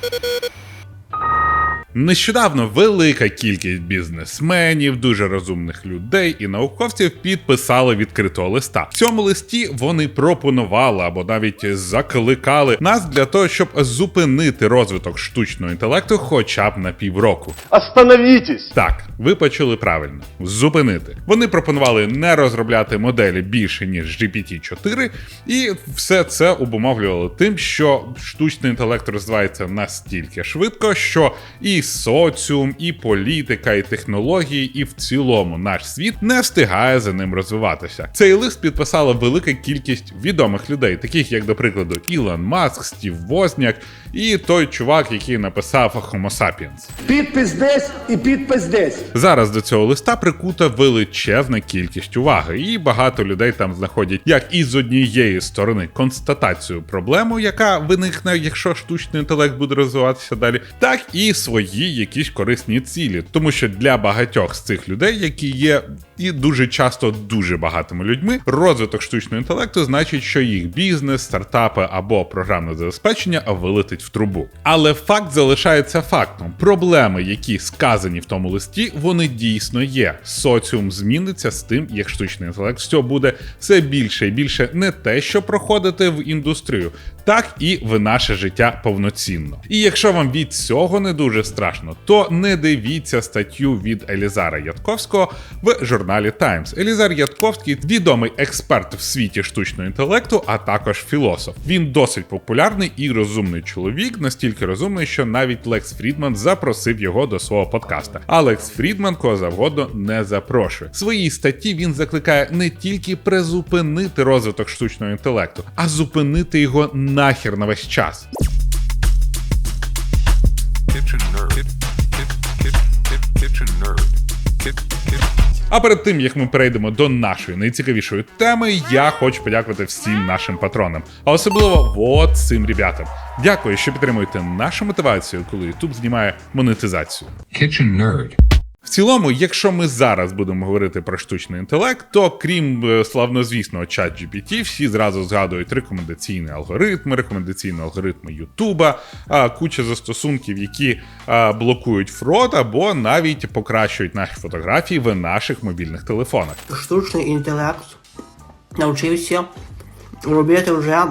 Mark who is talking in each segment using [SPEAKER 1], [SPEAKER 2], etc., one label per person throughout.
[SPEAKER 1] Thank you. Нещодавно велика кількість бізнесменів, дуже розумних людей і науковців підписали відкритого листа. В цьому листі вони пропонували або навіть закликали нас для того, щоб зупинити розвиток штучного інтелекту хоча б на півроку.
[SPEAKER 2] Остановитесь!
[SPEAKER 1] Так, ви почули правильно зупинити. Вони пропонували не розробляти моделі більше ніж GPT-4, і все це обумовлювало тим, що штучний інтелект розвивається настільки швидко, що і соціум, і політика, і технології, і в цілому наш світ не встигає за ним розвиватися. Цей лист підписала велика кількість відомих людей, таких як, до прикладу, Ілон Маск, Стів Возняк і той чувак, який написав Homo sapiens.
[SPEAKER 3] Підпис десь і підпис десь.
[SPEAKER 1] Зараз до цього листа прикута величезна кількість уваги, і багато людей там знаходять як і з однієї сторони констатацію проблеми, яка виникне, якщо штучний інтелект буде розвиватися далі, так і свої якісь корисні цілі, тому що для багатьох з цих людей, які є і дуже часто дуже багатими людьми, розвиток штучного інтелекту значить, що їх бізнес, стартапи або програмне забезпечення вилетить в трубу. Але факт залишається фактом. Проблеми, які сказані в тому листі, вони дійсно є. Соціум зміниться з тим, як штучний інтелект все буде все більше і більше не те, що проходити в індустрію, так і в наше життя повноцінно. І якщо вам від цього не дуже страшно, то не дивіться статтю від Елізара Ятковського в журналі Times. Елізар Ятковський відомий експерт в світі штучного інтелекту, а також філософ. Він досить популярний і розумний чоловік, настільки розумний, що навіть Лекс Фрідман запросив його до свого подкаста. А Лекс Фрідман кого завгодно не запрошує. В своїй статті він закликає не тільки призупинити розвиток штучного інтелекту, а зупинити його нахер на весь час.
[SPEAKER 4] Kitchen nerd. Kit, kit, kit, kit, kitchen nerd.
[SPEAKER 1] А перед тим як ми перейдемо до нашої найцікавішої теми, я хочу подякувати всім нашим патронам, а особливо от цим ребятам. Дякую, що підтримуєте нашу мотивацію, коли YouTube знімає монетизацію.
[SPEAKER 4] Kitchen nerd.
[SPEAKER 1] В цілому, якщо ми зараз будемо говорити про штучний інтелект, то крім е, славнозвісного чат GPT, всі зразу згадують рекомендаційні алгоритми, рекомендаційні алгоритми Ютуба, куча застосунків, які блокують фрод або навіть покращують наші фотографії в наших мобільних телефонах.
[SPEAKER 5] штучний інтелект навчився робити вже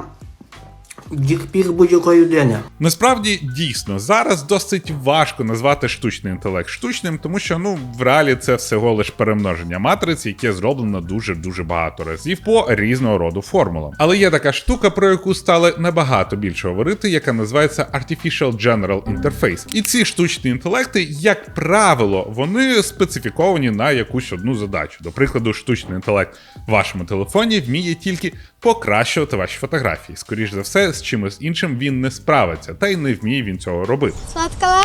[SPEAKER 5] дікпік будь-якої людини.
[SPEAKER 1] Насправді дійсно зараз досить важко назвати штучний інтелект штучним, тому що ну в реалі це всього лиш перемноження матриць, яке зроблено дуже дуже багато разів по різного роду формулам. Але є така штука, про яку стали набагато більше говорити, яка називається Artificial General Interface. І ці штучні інтелекти, як правило, вони специфіковані на якусь одну задачу. До прикладу, штучний інтелект в вашому телефоні вміє тільки покращувати ваші фотографії. Скоріш за все, з чимось іншим він не справиться, та й не вміє він цього робити.
[SPEAKER 6] Сладкала.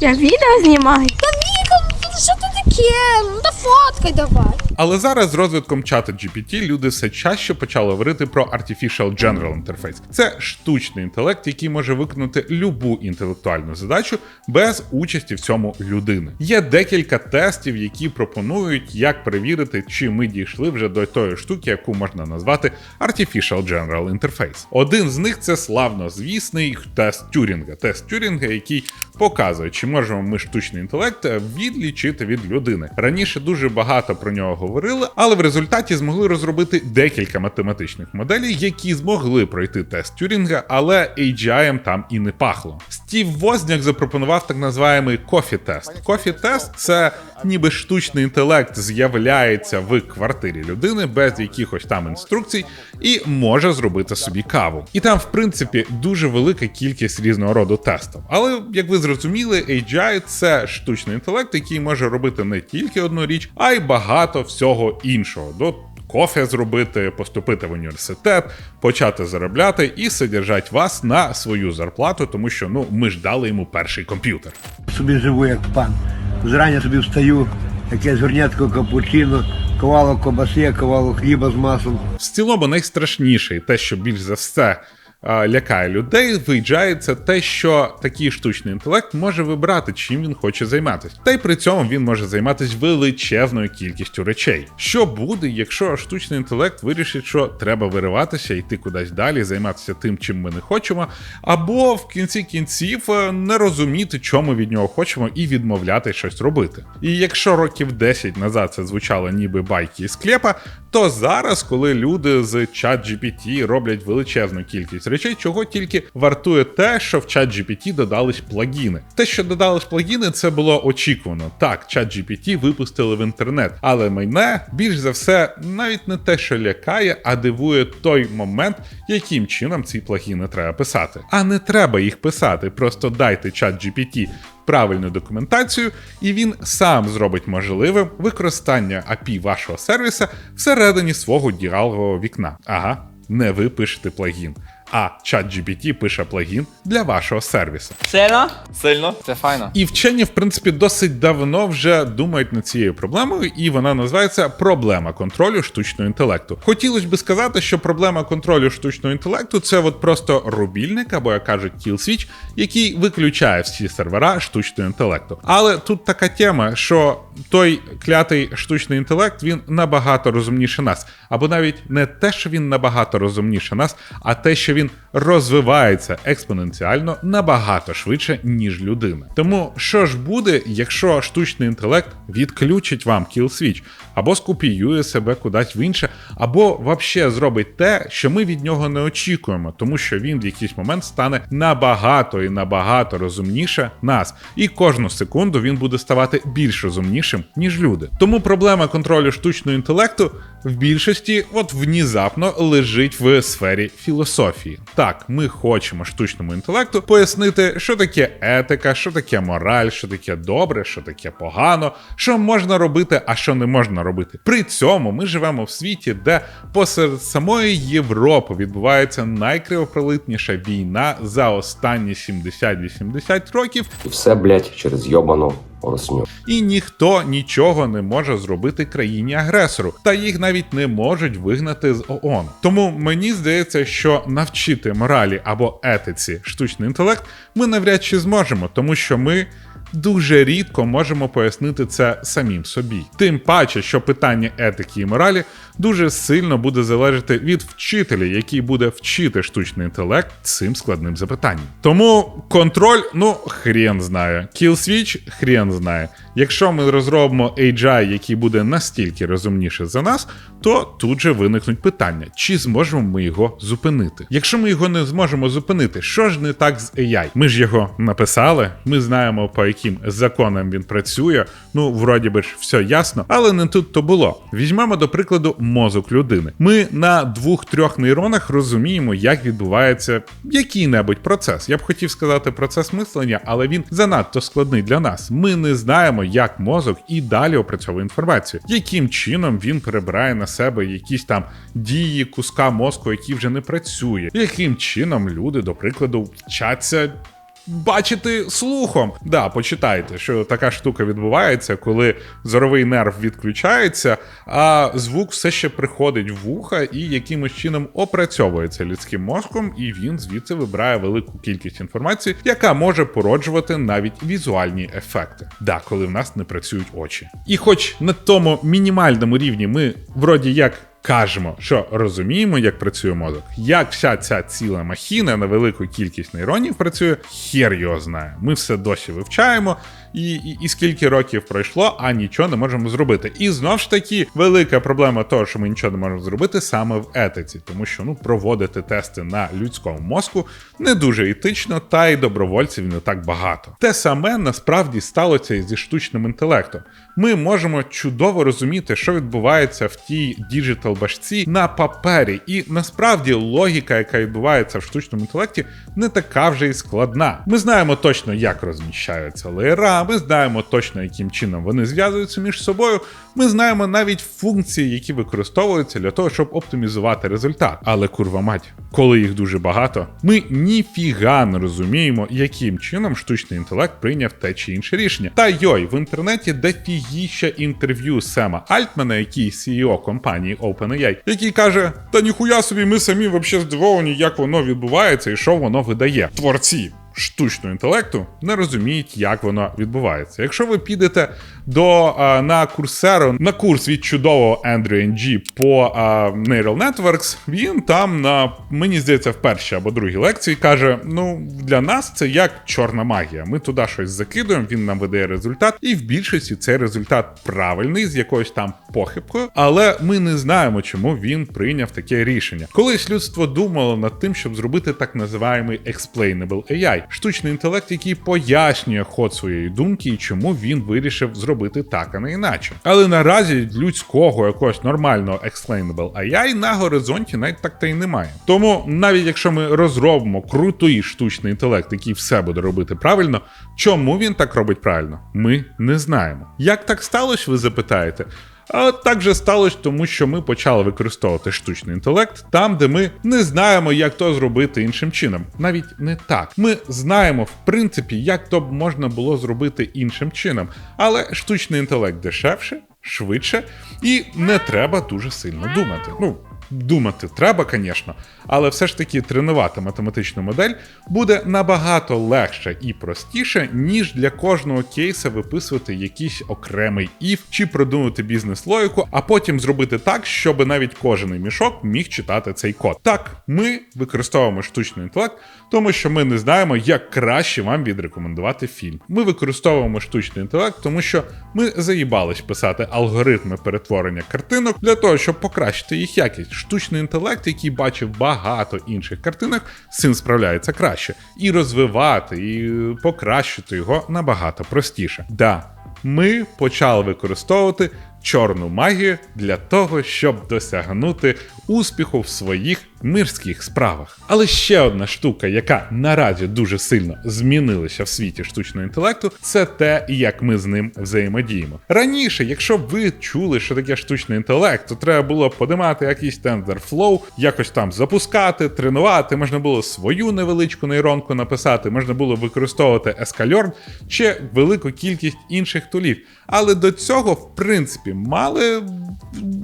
[SPEAKER 7] Я відео знімаю.
[SPEAKER 6] Та Віка, що ти таке? Ну та фоткай давай.
[SPEAKER 1] Але зараз з розвитком чата GPT люди все чаще почали говорити про Artificial General Interface. Це штучний інтелект, який може виконати любу інтелектуальну задачу без участі в цьому людини. Є декілька тестів, які пропонують, як перевірити, чи ми дійшли вже до тої штуки, яку можна назвати Artificial General Interface. Один з них це славно звісний тест Тюрінга. Тест Тюрінга, який показує, чи можемо ми штучний інтелект відлічити від людини. Раніше дуже багато про нього говорили, але в результаті змогли розробити декілька математичних моделей, які змогли пройти тест Тюрінга, але AGI там і не пахло. Стів Возняк запропонував так називаємий кофі-тест. Кофі-тест це ніби штучний інтелект з'являється в квартирі людини без якихось там інструкцій і може зробити собі каву. І там, в принципі, дуже велика кількість різного роду тестів. Але як ви зрозуміли, AGI – це штучний інтелект, який може робити не тільки одну річ, а й багато всього іншого. До кофе зробити, поступити в університет, почати заробляти і содержать вас на свою зарплату, тому що ну ми ж дали йому перший комп'ютер.
[SPEAKER 8] собі живу як пан. Зрання собі встаю, яке горнятко капучино, ковало кобаси, ковало хліба з маслом.
[SPEAKER 1] В цілому найстрашніше, і те, що більш за все лякає людей, виїжджає це те, що такий штучний інтелект може вибрати, чим він хоче займатися. Та й при цьому він може займатися величезною кількістю речей. Що буде, якщо штучний інтелект вирішить, що треба вириватися, йти кудись далі, займатися тим, чим ми не хочемо, або в кінці кінців е, не розуміти, чому від нього хочемо, і відмовляти щось робити. І якщо років 10 назад це звучало ніби байки із склепа, то зараз, коли люди з ChatGPT роблять величезну кількість речей, чого тільки вартує те, що в ChatGPT додались плагіни. Те, що додались плагіни, це було очікувано. Так, ChatGPT випустили в інтернет, але мене більш за все навіть не те, що лякає, а дивує той момент, яким чином ці плагіни треба писати. А не треба їх писати, просто дайте ChatGPT правильну документацію, і він сам зробить можливим використання API вашого сервіса всередині свого діалогового вікна. Ага, не ви пишете плагін, а ChatGPT пише плагін для вашого сервісу.
[SPEAKER 2] Сильно? Сильно. Це файно.
[SPEAKER 1] І вчені, в принципі, досить давно вже думають над цією проблемою, і вона називається проблема контролю штучного інтелекту. Хотілося б сказати, що проблема контролю штучного інтелекту це от просто рубільник, або як кажуть, switch, який виключає всі сервера штучного інтелекту. Але тут така тема, що той клятий штучний інтелект він набагато розумніше нас, або навіть не те, що він набагато розумніше нас, а те, що він розвивається експоненціально набагато швидше, ніж людина. Тому що ж буде, якщо штучний інтелект відключить вам kill switch, або скопіює себе кудись в інше, або вообще зробить те, що ми від нього не очікуємо, тому що він в якийсь момент стане набагато і набагато розумніше нас, і кожну секунду він буде ставати більш розумнішим, ніж люди. Тому проблема контролю штучного інтелекту в більшості, от внезапно, лежить в сфері філософії. Так, ми хочемо штучному інтелекту пояснити, що таке етика, що таке мораль, що таке добре, що таке погано, що можна робити, а що не можна робити. При цьому ми живемо в світі, де посеред самої Європи відбувається найкривопролитніша війна за останні 70-80 років,
[SPEAKER 9] І все, блядь, через йобану росню.
[SPEAKER 1] і ніхто нічого не може зробити країні-агресору, та їх навіть не можуть вигнати з ООН. Тому мені здається, що навчити моралі або етиці штучний інтелект ми навряд чи зможемо, тому що ми. Дуже рідко можемо пояснити це самим собі. Тим паче, що питання етики і моралі дуже сильно буде залежати від вчителя, який буде вчити штучний інтелект цим складним запитанням. Тому контроль, ну хрен знає. кіл свіч, хрен знає. Якщо ми розробимо AGI, який буде настільки розумніше за нас, то тут же виникнуть питання, чи зможемо ми його зупинити. Якщо ми його не зможемо зупинити, що ж не так з AI? Ми ж його написали, ми знаємо по яким законам він працює. Ну, вроді би ж, все ясно, але не тут то було. Візьмемо до прикладу мозок людини. Ми на двох-трьох нейронах розуміємо, як відбувається який-небудь процес. Я б хотів сказати процес мислення, але він занадто складний для нас. Ми не знаємо, як мозок і далі опрацьовує інформацію, яким чином він перебирає на себе якісь там дії куска мозку, які вже не працює, яким чином люди, до прикладу, вчаться бачити слухом. Да, почитайте, що така штука відбувається, коли зоровий нерв відключається, а звук все ще приходить в вуха і якимось чином опрацьовується людським мозком, і він звідси вибирає велику кількість інформації, яка може породжувати навіть візуальні ефекти. Да, коли в нас не працюють очі. І хоч на тому мінімальному рівні ми вроді як. Кажемо, що розуміємо, як працює мозок. Як вся ця ціла махіна на велику кількість нейронів працює, хер його знає. Ми все досі вивчаємо, і, і, і скільки років пройшло, а нічого не можемо зробити. І знов ж таки, велика проблема того, що ми нічого не можемо зробити саме в етиці, тому що ну проводити тести на людському мозку не дуже етично, та й добровольців не так багато. Те саме насправді сталося і зі штучним інтелектом. Ми можемо чудово розуміти, що відбувається в тій діджитал башці на папері, і насправді логіка, яка відбувається в штучному інтелекті, не така вже й складна. Ми знаємо точно, як розміщаються леєра, ми знаємо точно, яким чином вони зв'язуються між собою. Ми знаємо навіть функції, які використовуються для того, щоб оптимізувати результат. Але курва мать, коли їх дуже багато, ми ніфіга не розуміємо, яким чином штучний інтелект прийняв те чи інше рішення. Та йой, в інтернеті дофігіща інтерв'ю Сема Альтмана, який CEO компанії OpenAI, який каже: Та ніхуя собі, ми самі вообще здивовані, як воно відбувається і що воно видає. Творці штучного інтелекту не розуміють, як воно відбувається. Якщо ви підете до а, на курсеру на курс від чудового Andrew NG по а, Neural Networks, він там на мені здається в першій або другій лекції каже: ну для нас це як чорна магія. Ми туди щось закидуємо, він нам видає результат, і в більшості цей результат правильний з якоюсь там похибкою, але ми не знаємо, чому він прийняв таке рішення. Колись людство думало над тим, щоб зробити так називаємий explainable AI, штучний інтелект, який пояснює ход своєї думки і чому він вирішив зробити так, а не іначе. Але наразі людського якогось нормального explainable AI на горизонті навіть так та й немає. Тому навіть якщо ми розробимо крутий штучний інтелект, який все буде робити правильно, чому він так робить правильно, ми не знаємо. Як так сталося, ви запитаєте? А так же сталося, тому що ми почали використовувати штучний інтелект там, де ми не знаємо, як то зробити іншим чином. Навіть не так. Ми знаємо, в принципі, як то б можна було зробити іншим чином. Але штучний інтелект дешевше, швидше, і не треба дуже сильно думати. Ну, Думати треба, звісно, але все ж таки тренувати математичну модель буде набагато легше і простіше, ніж для кожного кейса виписувати якийсь окремий іф чи продумати бізнес-логіку, а потім зробити так, щоб навіть кожен мішок міг читати цей код. Так, ми використовуємо штучний інтелект, тому що ми не знаємо, як краще вам відрекомендувати фільм. Ми використовуємо штучний інтелект, тому що ми заїбались писати алгоритми перетворення картинок для того, щоб покращити їх якість. Штучний інтелект, який бачив багато інших картинок, з цим справляється краще. І розвивати, і покращити його набагато простіше. Да, ми почали використовувати чорну магію для того, щоб досягнути успіху в своїх мирських справах. Але ще одна штука, яка наразі дуже сильно змінилася в світі штучного інтелекту, це те, як ми з ним взаємодіємо. Раніше, якщо б ви чули, що таке штучний інтелект, то треба було подимати якийсь TensorFlow, якось там запускати, тренувати, можна було свою невеличку нейронку написати, можна було використовувати Escalern чи велику кількість інших тулів. Але до цього, в принципі, мали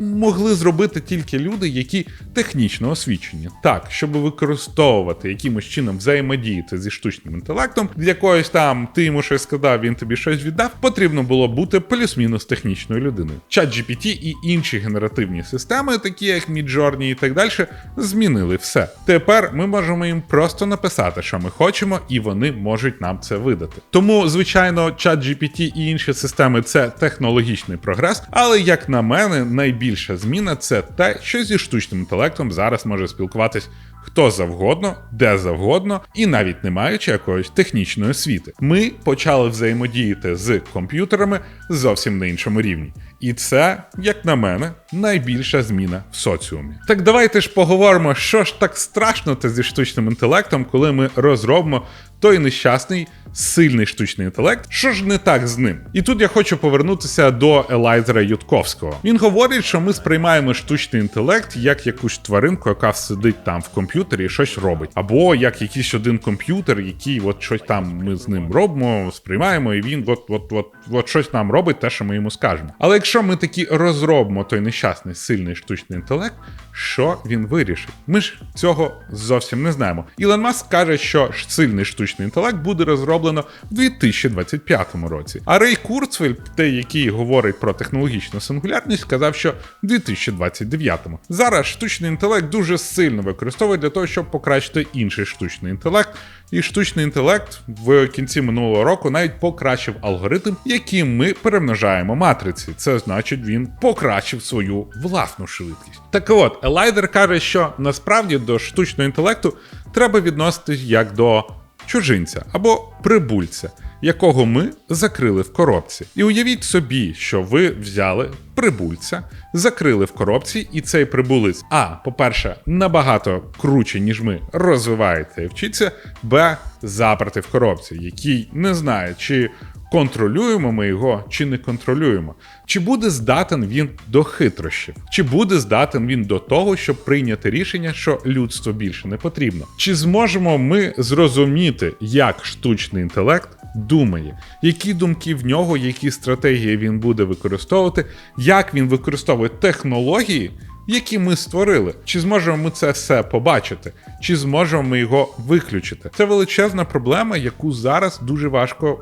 [SPEAKER 1] могли зробити тільки люди, які технічно освічені. Так, щоб використовувати якимось чином взаємодіяти зі штучним інтелектом, для якоїсь там ти йому щось сказав, він тобі щось віддав, потрібно було бути плюс-мінус технічною людиною. ChatGPT і інші генеративні системи, такі як Midjourney і так далі, змінили все. Тепер ми можемо їм просто написати, що ми хочемо, і вони можуть нам це видати. Тому, звичайно, ChatGPT і інші системи це технологічний прогрес, але як на мене, найбільша зміна це те, що зі штучним інтелектом зараз може спілкуватись хто завгодно, де завгодно, і навіть не маючи якоїсь технічної освіти. Ми почали взаємодіяти з комп'ютерами зовсім на іншому рівні. І це, як на мене, найбільша зміна в соціумі. Так давайте ж поговоримо, що ж так страшно те зі штучним інтелектом, коли ми розробимо той нещасний сильний штучний інтелект. Що ж не так з ним? І тут я хочу повернутися до Елайзера Ютковського. Він говорить, що ми сприймаємо штучний інтелект як якусь тваринку, яка сидить там в комп'ютері і щось робить, або як якийсь один комп'ютер, який от щось там ми з ним робимо, сприймаємо, і він от, от, от, от щось нам робить, те, що ми йому скажемо. Але якщо ми такі розробимо той нещасний сильний штучний інтелект, що він вирішить? Ми ж цього зовсім не знаємо. Ілон Маск каже, що сильний штучний інтелект буде розроблено в 2025 році. А Рей Курцвель, той, який говорить про технологічну сингулярність, сказав, що в 2029. Зараз штучний інтелект дуже сильно використовує для того, щоб покращити інший штучний інтелект. І штучний інтелект в кінці минулого року навіть покращив алгоритм, яким ми перемножаємо матриці. Це значить, він покращив свою власну швидкість. Так от, Елайдер каже, що насправді до штучного інтелекту треба відноситись як до чужинця або прибульця, якого ми закрили в коробці. І уявіть собі, що ви взяли прибульця, закрили в коробці, і цей прибулець, а, по-перше, набагато круче, ніж ми, розвивається і вчиться, б, заперти в коробці, який не знає, чи контролюємо ми його чи не контролюємо. Чи буде здатен він до хитрощів? Чи буде здатен він до того, щоб прийняти рішення, що людство більше не потрібно? Чи зможемо ми зрозуміти, як штучний інтелект думає, які думки в нього, які стратегії він буде використовувати, як він використовує технології, які ми створили? Чи зможемо ми це все побачити? Чи зможемо ми його виключити? Це величезна проблема, яку зараз дуже важко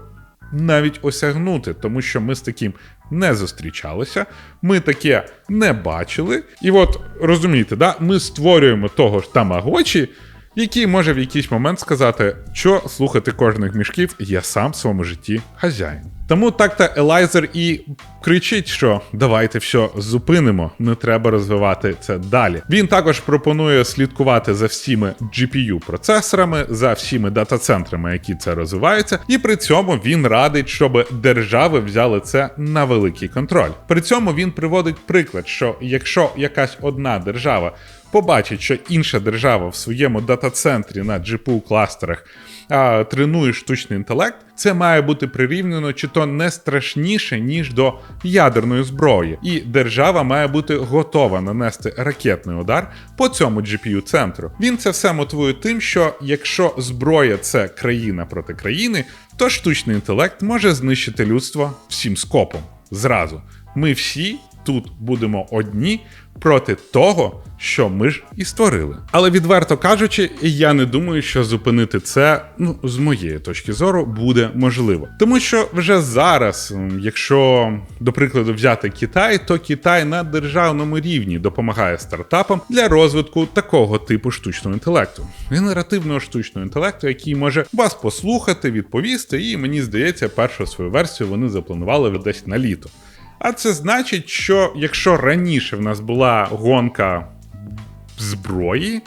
[SPEAKER 1] навіть осягнути, тому що ми з таким не зустрічалися, ми таке не бачили. І от розумієте, да, ми створюємо того ж тамагочі, який може в якийсь момент сказати, що слухати кожних мішків, я сам в своєму житті хазяїн. Тому так-то Елайзер і кричить, що давайте все зупинимо, не треба розвивати це далі. Він також пропонує слідкувати за всіми GPU-процесорами, за всіми дата-центрами, які це розвиваються, і при цьому він радить, щоб держави взяли це на великий контроль. При цьому він приводить приклад, що якщо якась одна держава побачить, що інша держава в своєму дата-центрі на GPU-кластерах а, тренує штучний інтелект, це має бути прирівняно чи то не страшніше, ніж до ядерної зброї. І держава має бути готова нанести ракетний удар по цьому GPU-центру. Він це все мотивує тим, що якщо зброя це країна проти країни, то штучний інтелект може знищити людство всім скопом. Зразу. Ми всі тут будемо одні проти того, що ми ж і створили. Але відверто кажучи, я не думаю, що зупинити це, ну з моєї точки зору, буде можливо. Тому що вже зараз, якщо до прикладу взяти Китай, то Китай на державному рівні допомагає стартапам для розвитку такого типу штучного інтелекту, генеративного штучного інтелекту, який може вас послухати, відповісти, і мені здається, першу свою версію вони запланували десь на літо. А це значить, що якщо раніше в нас була гонка зброї,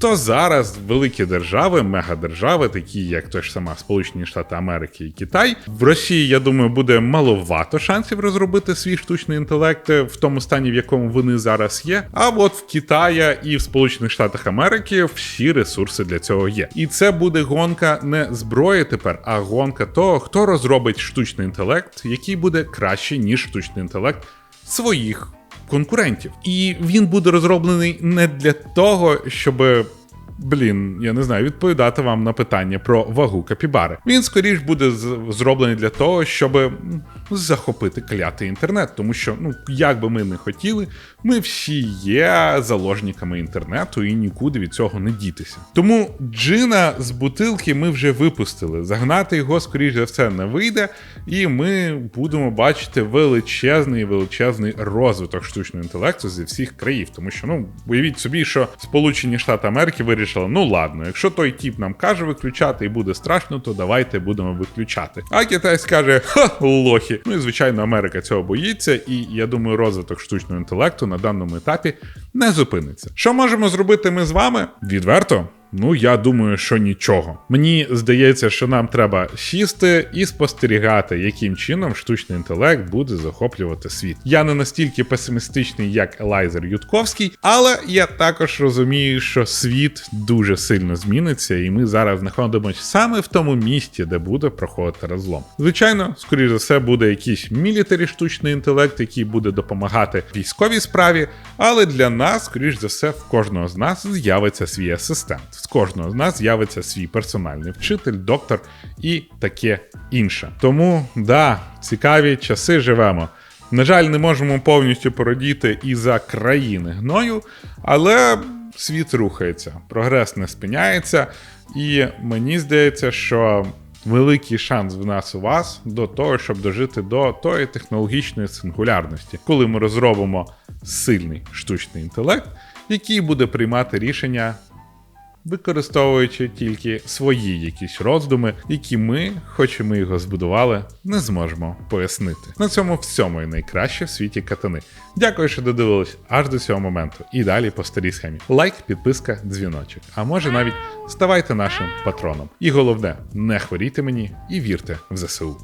[SPEAKER 1] то зараз великі держави, мегадержави, такі як той ж сама Сполучені Штати Америки і Китай, в Росії, я думаю, буде маловато шансів розробити свій штучний інтелект в тому стані, в якому вони зараз є. А от в Китаї і в Сполучених Штатах Америки всі ресурси для цього є. І це буде гонка не зброї тепер, а гонка того, хто розробить штучний інтелект, який буде краще, ніж штучний інтелект своїх конкурентів. І він буде розроблений не для того, щоб. Блін, я не знаю, відповідати вам на питання про вагу капібари. Він скоріш буде зроблений для того, щоб захопити клятий інтернет. Тому що, ну як би ми не хотіли, ми всі є заложниками інтернету і нікуди від цього не дітися. Тому джина з бутилки ми вже випустили. Загнати його, скоріш за все, не вийде, і ми будемо бачити величезний величезний розвиток штучного інтелекту зі всіх країв. Тому що, ну, уявіть собі, що Сполучені Штати Америки вирішили, ну ладно, якщо той тіп нам каже виключати і буде страшно, то давайте будемо виключати. А Китай скаже, ха, лохи. Ну і звичайно, Америка цього боїться, і я думаю, розвиток штучного інтелекту на даному етапі не зупиниться. Що можемо зробити ми з вами? Відверто. Ну, я думаю, що нічого. Мені здається, що нам треба сісти і спостерігати, яким чином штучний інтелект буде захоплювати світ. Я не настільки песимістичний, як Елайзер Ютковський, але я також розумію, що світ дуже сильно зміниться, і ми зараз знаходимося саме в тому місці, де буде проходити розлом. Звичайно, скоріш за все, буде якийсь мілітарі штучний інтелект, який буде допомагати військовій справі, але для нас, скоріш за все, в кожного з нас з'явиться свій асистент. З кожного з нас з'явиться свій персональний вчитель, доктор і таке інше. Тому да, цікаві часи живемо. На жаль, не можемо повністю породіти і за країни гною, але світ рухається, прогрес не спиняється, і мені здається, що великий шанс в нас у вас до того, щоб дожити до тої технологічної сингулярності, коли ми розробимо сильний штучний інтелект, який буде приймати рішення використовуючи тільки свої якісь роздуми, які ми, хоч і ми його збудували, не зможемо пояснити. На цьому всьому і найкраще в світі катани. Дякую, що додивились аж до цього моменту. І далі по старій схемі. Лайк, підписка, дзвіночок. А може навіть ставайте нашим патроном. І головне, не хворійте мені і вірте в ЗСУ.